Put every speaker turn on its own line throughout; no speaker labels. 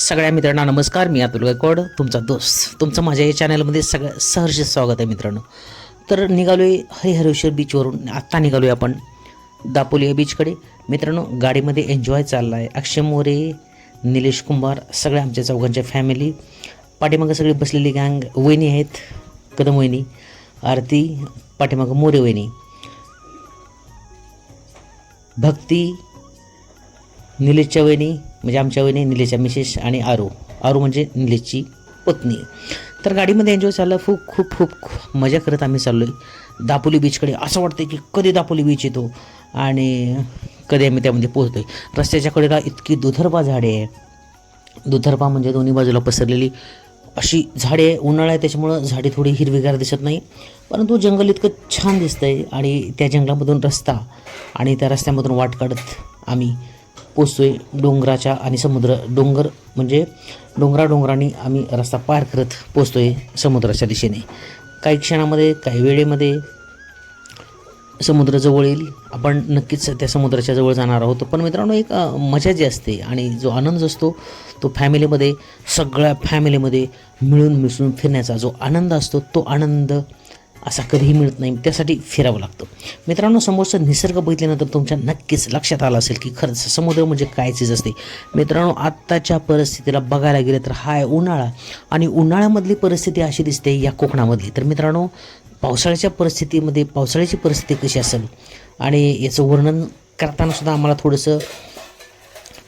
सगळ्या मित्रांना नमस्कार मी अतुल गायकवाड तुमचा दोस्त तुमचं माझ्या या चॅनलमध्ये सगळं सहर्ष स्वागत आहे मित्रांनो. तर निघालो आहे हरिहरेश्वर बीचवरून आत्ता निघालो आहे आपण दापोली या बीचकडे मित्रांनो गाडीमध्ये एन्जॉय चालला आहे अक्षय मोरे निलेश कुंभार सगळ्या आमच्या चौघांच्या फॅमिली पाठीमागं सगळी बसलेली गँग वहिनी आहेत कदम वहिनी आरती पाठीमागं मोरे वहिनी. भक्ती निलेशच्या वहिनी म्हणजे आमच्या वहिनी निलेशच्या मिसेस आणि आरू. आरू म्हणजे निलेशची पत्नी. तर गाडीमध्ये एन्जॉय चाललं खूप खूप खूप मजा करत आम्ही चाललो आहे दापोली बीचकडे असं वाटतं की कधी दापोली बीच येतो आणि कधी आम्ही त्यामध्ये पोहोचतो आहे रस्त्याच्या कडेला इतकी दुधर्भा झाडे आहे दुधर्बा म्हणजे दोन्ही बाजूला पसरलेली अशी झाडे आहे उन्हाळा आहे त्याच्यामुळं झाडे थोडी हिरवीगार दिसत नाही. परंतु जंगल इतकं छान दिसतं आहे आणि त्या जंगलामधून रस्ता आणि त्या रस्त्यामधून वाट काढत आम्ही पोचतो आहे डोंगराच्या आणि समुद्र डोंगर म्हणजे डोंगरा डोंगराने आम्ही रस्ता पार करत पोचतो आहे समुद्राच्या दिशेने. काही क्षणामध्ये काही वेळेमध्ये समुद्र जवळ येईल. आपण नक्कीच त्या समुद्राच्या जवळ जाणार आहोत. पण मित्रांनो एक मजा जी असते आणि जो आनंद असतो तो फॅमिलीमध्ये सगळ्या फॅमिलीमध्ये मिळून मिसळून फिरण्याचा जो आनंद असतो तो आनंद असा कधीही मिळत नाही. त्यासाठी फिरावं लागतं. मित्रांनो समोरचा निसर्ग बघितल्यानंतर तुमच्या नक्कीच लक्षात आलं असेल की खरंच समुद्र म्हणजे काय चीज असते. मित्रांनो आत्ताच्या परिस्थितीला बघायला गेलं तर हा आहे उन्हाळा आणि उन्हाळ्यामधली परिस्थिती अशी दिसते या कोकणामधली. तर मित्रांनो पावसाळ्याच्या परिस्थितीमध्ये पावसाळ्याची परिस्थिती कशी असेल आणि याचं वर्णन करताना सुद्धा आम्हाला थोडंसं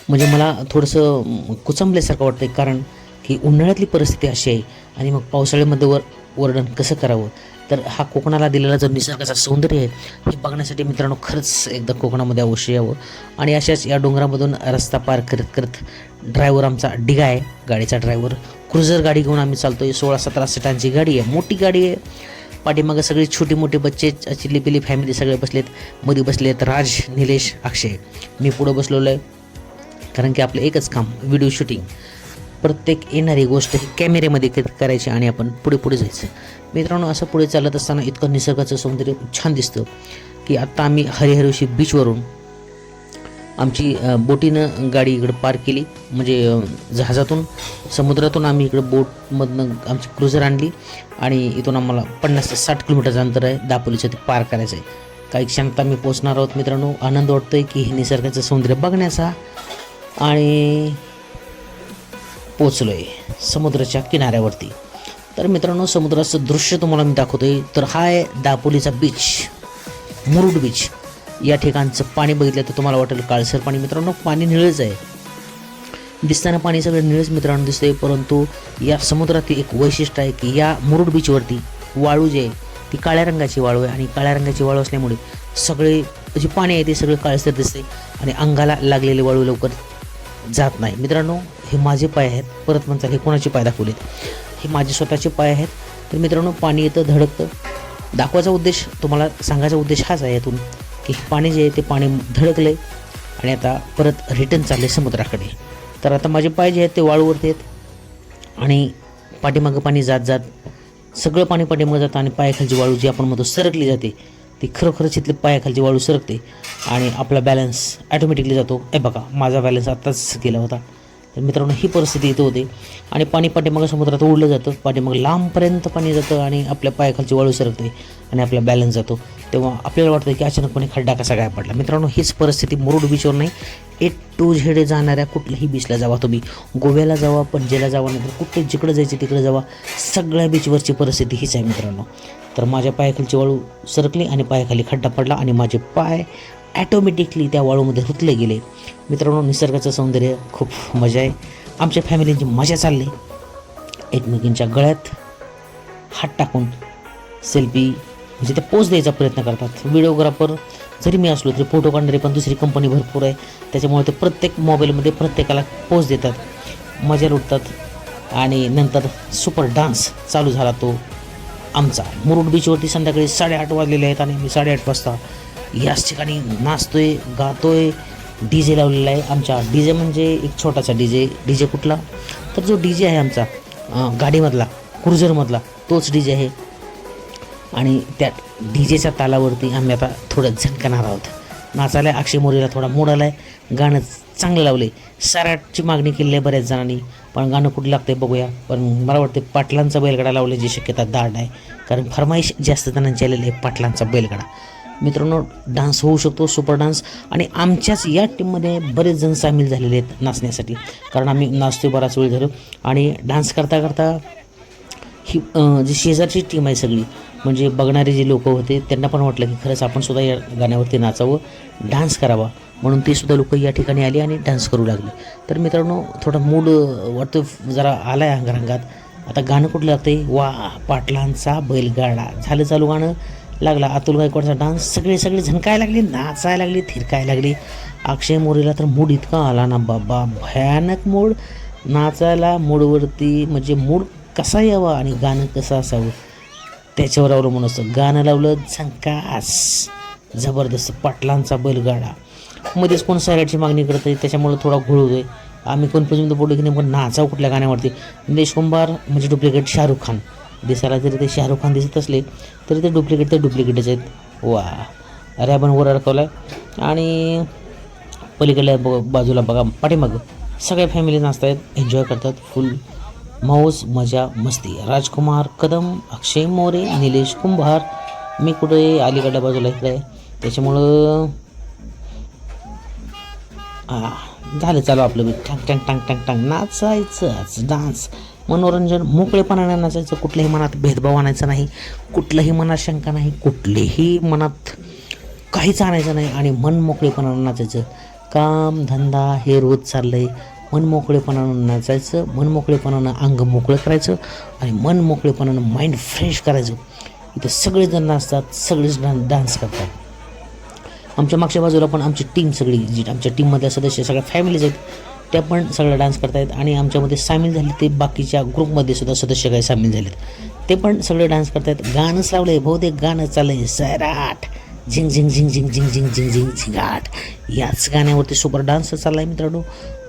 म्हणजे मला थोडंसं कुचंबल्यासारखं वाटतं आहे कारण की उन्हाळ्यातली परिस्थिती अशी आहे आणि मग पावसाळ्यामध्ये वर वर्णन कसं करावं? तर हा कोकणाला दिलेला जो निसर्गाचा सौंदर्य आहे हे बघण्यासाठी मित्रांनो खरंच एकदा कोकणामध्ये अवश्य यावं. आणि अशाच या डोंगरामधून रस्ता पार करत करत ड्रायव्हर आमचा डिगा आहे गाडीचा ड्रायव्हर क्रुझर गाडी घेऊन आम्ही चालतो आहे सोळा सतरा सीटांची गाडी आहे मोठी गाडी आहे. पाठीमागं सगळी छोटी मोठी बच्चे चिल्ली पिली फॅमिली सगळे बसलेत. मध्ये बसलेत राज निलेश अक्षय. मी पुढं बसलेलो आहे कारण की आपलं एकच काम व्हिडिओ शूटिंग प्रत्येक येणारी गोष्ट ही कॅमेऱ्यामध्ये क- करायची आणि आपण पुढे पुढे जायचं. मित्रांनो असं पुढे चालत असताना इतकं निसर्गाचं सौंदर्य छान दिसतं की आत्ता आम्ही हरिहरशी बीचवरून आमची बोटीनं गाडी इकडं पार केली. म्हणजे जहाजातून समुद्रातून आम्ही इकडं बोटमधनं आमची क्रुझर आणली आणि इथून आम्हाला पन्नास ते साठ किलोमीटरचं अंतर आहे. दापोलीचं ते पार करायचं आहे. काही क्षणात आम्ही पोचणार आहोत मित्रांनो. आनंद वाटतो आहे की हे निसर्गाचं सौंदर्य बघण्याचा. आणि पोचलो आहे समुद्राच्या किनाऱ्यावरती. तर मित्रांनो समुद्राचं दृश्य तुम्हाला मी दाखवतो आहे तर हा आहे दापोलीचा बीच मुरुड बीच या ठिकाणचं पाणी बघितलं तर तुम्हाला वाटेल काळसर पाणी. मित्रांनो पाणी निळच आहे. दिसताना पाणी सगळं निळच मित्रांनो दिसतंय परंतु या समुद्रातील एक वैशिष्ट्य आहे की या मुरुड बीचवरती वाळू जे आहे ती काळ्या रंगाची वाळू आहे आणि काळ्या रंगाची वाळू असल्यामुळे सगळे जे पाणी आहे ते सगळं काळसर दिसते आणि अंगाला लागलेले वाळू लवकर जात नाही. मित्रांनो हे माझे पाय आहेत. परत म्हणतात हे कोणाचे पाय दाखवलेत? हे माझे स्वतःचे पाय आहेत. तर मित्रांनो पाणी येतं धडकतं. दाखवायचा उद्देश तुम्हाला सांगायचा उद्देश हाच आहे यातून की हे पाणी जे आहे ते पाणी धडकलं आहे आणि आता परत रिटर्न चालले समुद्राकडे. तर आता माझे पाय जे आहेत ते वाळूवरती आहेत आणि पाठीमागं पाणी जात जात सगळं पाणी पाठीमागं जातं आणि पायाखालची वाळू जी आपण म्हणतो सरकली जाते ती खरोखरच इथली पायाखालची वाळू सरकते आणि आपला बॅलन्स ॲटोमॅटिकली जातो. हे बघा माझा बॅलन्स आत्ताच गेला होता. तर मित्रांनो ही परिस्थिती इथं होते. आणि पाणी पाठीमागं समुद्रात ओढलं जातं. पाठीमागं लांबपर्यंत पाणी जातं आणि आपल्या पायाखालची वाळू सरकते आणि आपला बॅलन्स जातो. तेव्हा आपल्याला वाटतं की अचानकपणे खड्डा कसा काय पडला. मित्रांनो हीच परिस्थिती मुरुड बीचवर नाही. ए टू झेड जाणाऱ्या कुठल्याही बीचला जावा तुम्ही. गोव्याला जावा पणजेला जावा नंतर कुठे जिकडं जायचे तिकडे जावा. सगळ्या बीचवरची परिस्थिती हीच आहे मित्रांनो. तर माझ्या पायाखालची वाळू सरकली आणि पायाखाली खड्डा पडला आणि माझे पाय ॲटोमॅटिकली त्या वाळूमध्ये रुतले गेले. मित्रांनो निसर्गाचं सौंदर्य खूप मजा आहे. आमच्या फॅमिलींची मजा चालली. एकमेकींच्या गळ्यात हात टाकून सेल्फी म्हणजे ते पोच द्यायचा प्रयत्न करतात. व्हिडिओग्राफर जरी मी असलो तरी फोटो काढणारी पण दुसरी कंपनी भरपूर आहे. त्याच्यामुळे ते प्रत्येक मोबाईलमध्ये प्रत्येकाला पोच देतात. मजा लुटतात. आणि नंतर सुपर डान्स चालू झाला तो आमचा. मुरुड बीचवरती संध्याकाळी साडेआठ वाजलेले आहेत आणि मी साडेआठ वाजता याच ठिकाणी नाचतोय गातोय. डी जे लावलेला आहे आमच्या. डी जे म्हणजे एक छोटासा डी जे डी जे कुठला? तर जो डी जे आहे आमचा गाडीमधला क्रुझरमधला तोच डी जे आहे. आणि त्या डी जेच्या तालावरती आम्ही आता थोडं झणकणार आहोत. नाचायला अक्षय मोरीला थोडा मोड आला आहे गाणं चांगलं लावलं आहे सराटची मागणी केली आहे बऱ्याच जणांनी. पण गाणं कुठं लागतं बघूया. पण मला वाटतं पाटलांचा बैलगाडा लावल्याची शक्यता दाट आहे. कारण फरमाईश जास्त जणांची आलेली आहे पाटलांचा बैलगाडा. मित्रांनो डान्स होऊ शकतो सुपर डान्स आणि आमच्याच या टीममध्ये बरेच जण सामील झालेले आहेत नाचण्यासाठी. कारण आम्ही नाचतो बराच वेळ झालो. आणि डान्स करता करता ही जी शेजारची टीम आहे सगळी म्हणजे बघणारे जे लोक होते त्यांना पण वाटलं की खरंच आपण सुद्धा या गाण्यावरती नाचावं डान्स करावा. म्हणून ते सुद्धा लोक या ठिकाणी आली आणि डान्स करू लागले. तर मित्रांनो थोडा मूड वाटतं जरा आला आहे अंगारंगात. आता गाणं कुठलं लागतंय वा पाटलांचा बैलगाडा. झालं चालू गाणं. लागला. अतुल गायकवाडचा डान्स सगळे सगळे झणकायला लागले नाचायला लागले थिरकायला लागले. अक्षय मोरेला तर मूड इतका आला ना बाबा. भयानक मूड. नाचायला मूडवरती म्हणजे मूड कसा यावा आणि गाणं कसं असावं त्याच्यावर अवलंबून असतं. गाणं लावलं झंकास. जबरदस्त पाटलांचा बैलगाडा. मध्येच कोण सैराटची मागणी करत आहे त्याच्यामुळे थोडा घोळ होतोय. आम्ही कन्फ्युजन बोललो की नेमकं नाचाव कुठल्या गाण्यावरती? निलेश कुंभार म्हणजे डुप्लिकेट शाहरुख खान. दिसायला जरी ते शाहरुख खान दिसत असले तरी ते डुप्लिकेट ते डुप्लिकेटच आहेत. वा. रॅबन वर अडकवला आणि पलीकडल्या ब बाजूला बघा पाठीमागं सगळ्या फॅमिली नाचत आहेत एन्जॉय करतात फुल मौज मजा मस्ती. राजकुमार कदम अक्षय मोरे निलेश कुंभार. मी कुठे अलीकडल्या बाजूला इकडे आहे? त्याच्यामुळं आ, झालं चालू आपलं. बी टांग टांग टांग टांग टांग. नाचायचं डान्स. मनोरंजन मोकळेपणाने नाचायचं कुठल्याही मनात भेदभाव आणायचा नाही कुठल्याही मनात शंका नाही कुठलेही मनात काहीच आणायचं नाही आणि मन मोकळेपणानं नाचायचं. काम धंदा हे रोज चाललं आहे मन मोकळेपणानं नाचायचं मन मोकळेपणानं अंग मोकळं करायचं आणि मन मोकळेपणानं माइंड फ्रेश करायचं. इथं सगळेजण नाचतात सगळेच डान डान्स करतात. आमच्या मागच्या बाजूला पण आमची टीम सगळी जी आमच्या टीममधल्या सदस्य सगळ्या फॅमिलीज आहेत. त्या पण सगळ्या डान्स करतायत आणि आमच्यामध्ये सामील झाले ते बाकीच्या ग्रुपमध्ये सुद्धा सदस्य काही सामील झालेत. ते पण सगळे डान्स करतायत गाणंच लावलं आहे बहुतेक गाणं चाललं आहे सैराट. झिंग झिंग झिंग झिंग झिंग झिंग झिंग झिंग झिंगाट. याच गाण्यावरती सुपर डान्स चालला आहे मित्रांनो.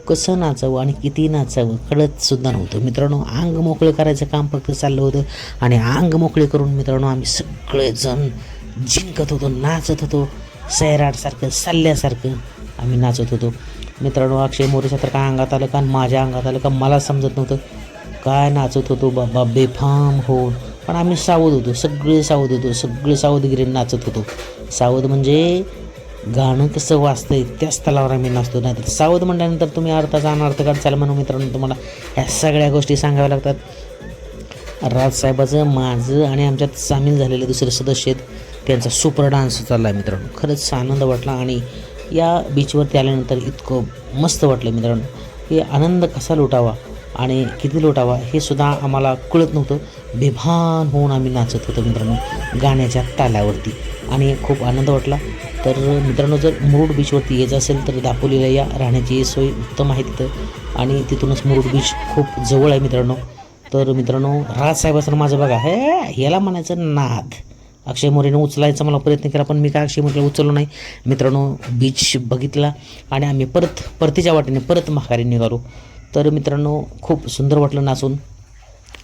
कसं नाचावं आणि किती नाचावं कळत सुद्धा नव्हतं. मित्रांनो अंग मोकळे करायचं काम फक्त चाललं होतं. आणि अंग मोकळे करून मित्रांनो आम्ही सगळेजण जिंकत होतो नाचत होतो. सैराटसारखं सल्ल्यासारखं आम्ही नाचत होतो. मित्रांनो अक्षय मोरेच्या तर काय अंगात आलं का? आणि माझ्या अंगात आलं का? मला समजत नव्हतं. काय नाचत होतो? बाबा बेफाम होऊन. पण आम्ही सावध होतो. सगळे सावध होतो. सगळे सावधगिरीने नाचत होतो. सावध म्हणजे गाणं कसं वाचतंय त्याच तलावर आम्ही नाचतो. नाही तर सावध म्हटल्यानंतर तुम्ही अर्थाचा अनर्थ काढचाल म्हणून मित्रांनो तुम्हाला ह्या सगळ्या गोष्टी सांगाव्या लागतात. राजसाहेबाचं माझं आणि आमच्यात सामील झालेले दुसरे सदस्य आहेत. त्यांचा सुपर डान्स चालला आहे मित्रांनो. खरंच आनंद वाटला आणि या बीचवरती आल्यानंतर इतकं मस्त वाटलं मित्रांनो. हे आनंद कसा लुटावा आणि किती लुटावा हे सुद्धा आम्हाला कळत नव्हतं. बेभान होऊन आम्ही नाचत होतो मित्रांनो गाण्याच्या तालावरती. आणि खूप आनंद वाटला. तर मित्रांनो जर मुरुड बीचवरती यायचं असेल तर दापोलीला या राहण्याची सोय उत्तम आहे तिथं. आणि तिथूनच मुरुड बीच खूप जवळ आहे मित्रांनो. तर मित्रांनो राजसाहेबाचं माझं बघा हे याला म्हणायचं नाद. अक्षय मोरेनं उचलायचा मला प्रयत्न केला पण मी काय अक्षय मोरेला उचललो नाही. मित्रांनो बीच बघितला आणि आम्ही परत परतीच्या वाटेने परत माघारी निघालो. तर मित्रांनो खूप सुंदर वाटलं नाचून.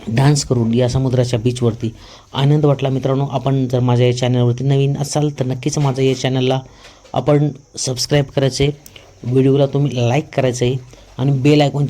डान्स करून या समुद्राच्या बीचवरती आनंद वाटला मित्रांनो. आपण जर माझ्या या चॅनलवरती नवीन असाल तर नक्कीच माझं या चॅनलला आपण सबस्क्राईब करायचं आहे व्हिडिओला तुम्ही लाईक करायचं आहे आणि बेल आयकॉनची